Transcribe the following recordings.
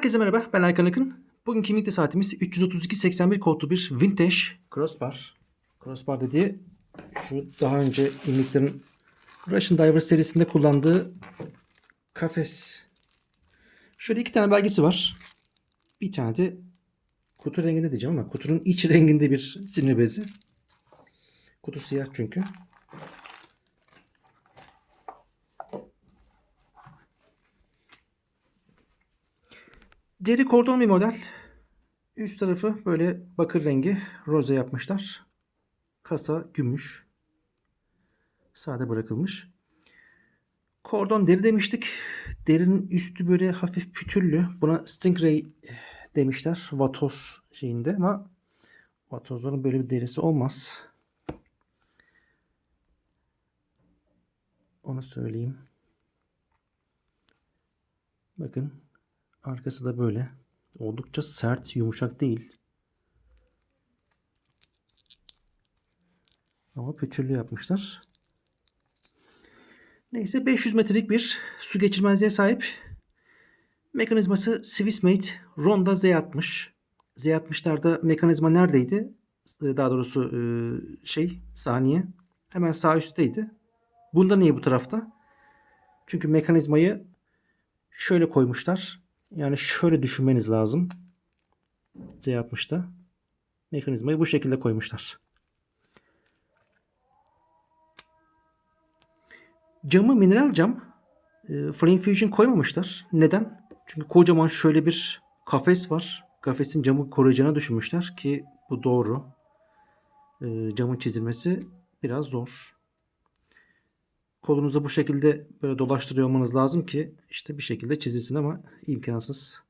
Herkese merhaba. Ben Erkan Akın. Bugünkü Vintage saatimiz 332-81 kodlu bir Vintage Crossbar. Crossbar dediği şu daha önce Invictor'ın Russian Diver serisinde kullandığı kafes. Şöyle iki tane belgesi var. Bir tane de kutu renginde diyeceğim ama kutunun iç renginde bir sinir bezi. Kutu siyah çünkü. Deri kordon bir model. Üst tarafı böyle bakır rengi roze yapmışlar. Kasa gümüş. Sade bırakılmış. Kordon deri demiştik. Derinin üstü böyle hafif pütüllü. Buna Stingray demişler. Vatoz şeyinde ama Vatozların böyle bir derisi olmaz. Onu söyleyeyim. Bakın Arkası da böyle. Oldukça sert, yumuşak değil. Ama pütürlü yapmışlar. Neyse 500 metrelik bir su geçirmezliğe sahip. Mekanizması Swissmade Ronda Z60. Z60'larda mekanizma neredeydi? Daha doğrusu e, şey saniye. Hemen sağ üstteydi. Bunda niye bu tarafta? Çünkü mekanizmayı şöyle koymuşlar. Yani şöyle düşünmeniz lazım. Z60'da mekanizmayı bu şekilde koymuşlar. Camı mineral cam. E, Flame Fusion koymamışlar. Neden? Çünkü kocaman şöyle bir kafes var. Kafesin camı koruyacağını düşünmüşler ki bu doğru. E, camın çizilmesi biraz zor. Kolunuza bu şekilde böyle dolaştırıyor olmanız lazım ki işte bir şekilde çizilsin ama imkansız.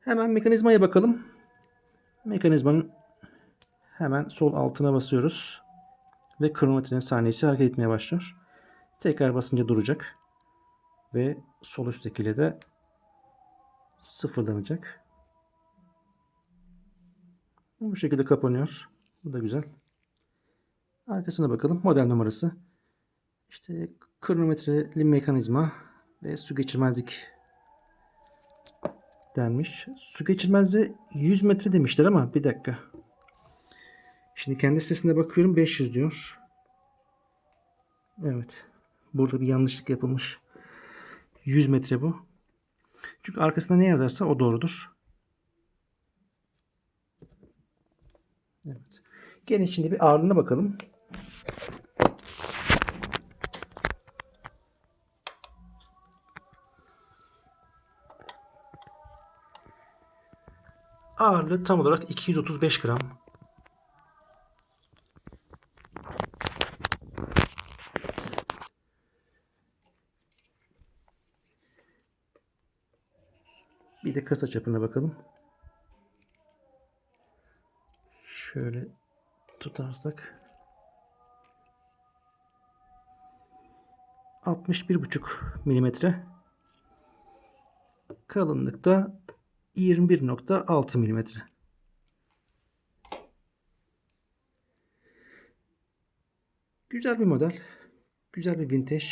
Hemen mekanizmaya bakalım. Mekanizmanın hemen sol altına basıyoruz. Ve kronometrenin saniyesi hareket etmeye başlıyor. Tekrar basınca duracak. Ve sol üsttekiyle de sıfırlanacak. Bu şekilde kapanıyor. Bu da güzel. Arkasına bakalım. Model numarası. İşte kronometreli mekanizma ve su geçirmezlik denmiş. Su geçirmezliği 100 metre demişler ama bir dakika. Şimdi kendi sitesinde bakıyorum 500 diyor. Evet. Burada bir yanlışlık yapılmış. 100 metre bu. Çünkü arkasında ne yazarsa o doğrudur. Evet. Gelin şimdi bir ağırlığına bakalım. Ağırlığı tam olarak 235 gram. Bir de kasa çapına bakalım. Şöyle tutarsak 61,5 milimetre. Kalınlıkta 21.6 milimetre. Güzel bir model. Güzel bir vintage.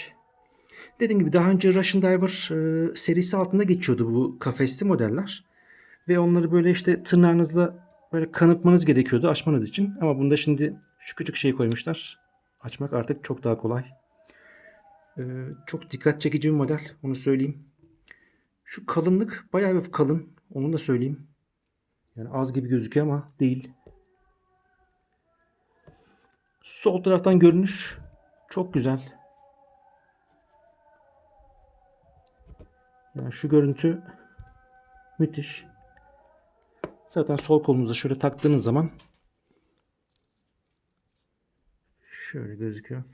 Dediğim gibi daha önce Russian Diver e, serisi altında geçiyordu bu kafesli modeller. Ve onları böyle işte tırnağınızla böyle kanıtmanız gerekiyordu açmanız için. Ama bunda şimdi şu küçük şeyi koymuşlar. Açmak artık çok daha kolay. Ee, çok dikkat çekici bir model. Onu söyleyeyim. Şu kalınlık bayağı bir kalın. Onu da söyleyeyim. Yani az gibi gözüküyor ama değil. Sol taraftan görünüş çok güzel. Yani şu görüntü müthiş. Zaten sol kolunuza şöyle taktığınız zaman şöyle gözüküyor.